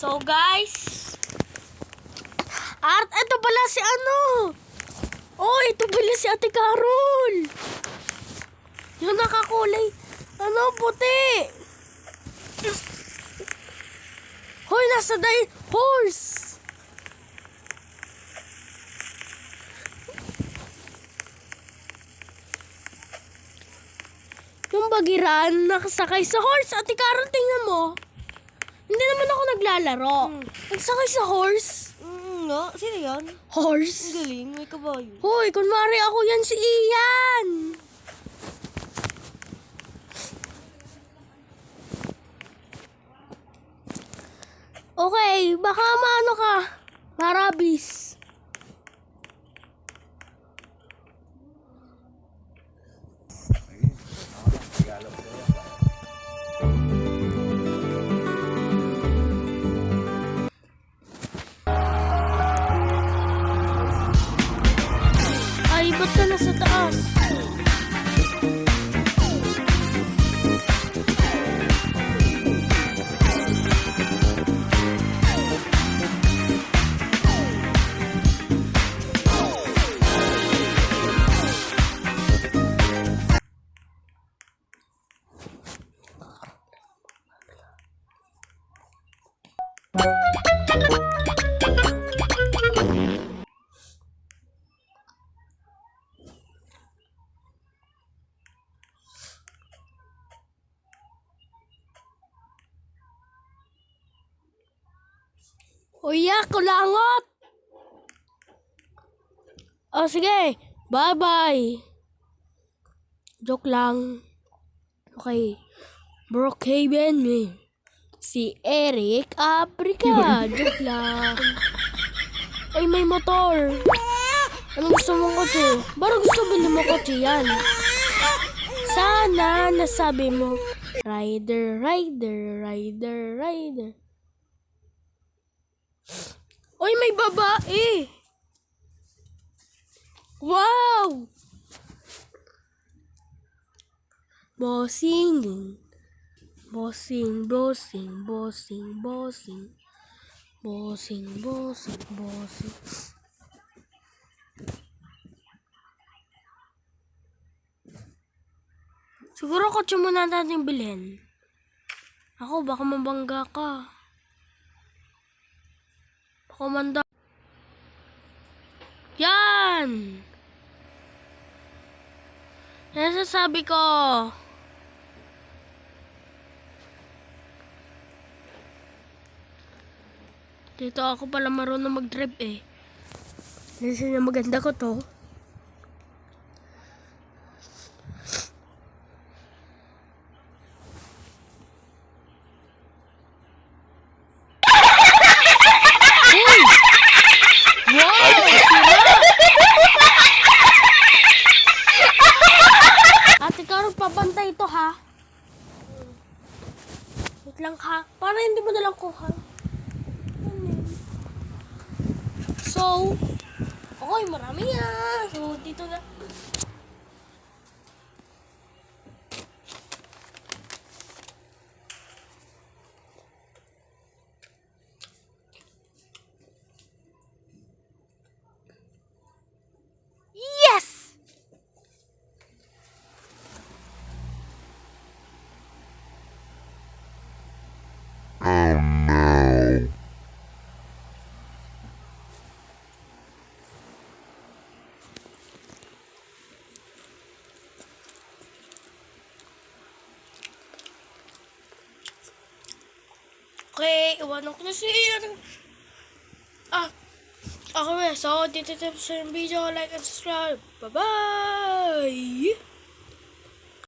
So guys, Art, ito pala si ano? Oh, ito pala si Ate Carol. Yung nakakulay, ano, puti. Hoy, nasa day, horse. Yung bagiran, nakasakay sa horse. Ate Carol, tingnan mo. Hindi naman ako naglalaro. Nagsakay sa horse. Mm, nga, sino yan? Ang Horse? galing, may kabayo. Hoy, kunwari ako yan si Ian. Okay, baka maano ka. Marabis. Ka nasa taas? Uya, kulangot! Oh, sige. Bye-bye. Joke lang. Okay. Brookhaven eh. Si Eric Africa. Joke lang. Ay, may motor. Anong gusto mong kotse? Bara gusto bili mo kotse yan. Sana nasabi mo, Rider, rider, rider, rider. Uy, may babae! Wow! Bossing. Bossing, bossing, bossing, bossing. Bossing, bossing, bossing. Siguro kotse muna natin bilhin. Ako, baka mabangga ka. Komanda. Yan! Yan sasabi ko. Dito ako pala marunong mag-drive eh. Kasi na maganda ko to. Uy! Wow! Sira! Ate Carol, pabantay ito ha. Wait lang ha. Para hindi mo nalang kuha. So, okay, marami yan. So, dito na. Oh no. Okay, iwanan ko na si. Ah, ako eh. So, dito tapos yung video. Like and subscribe. Bye-bye!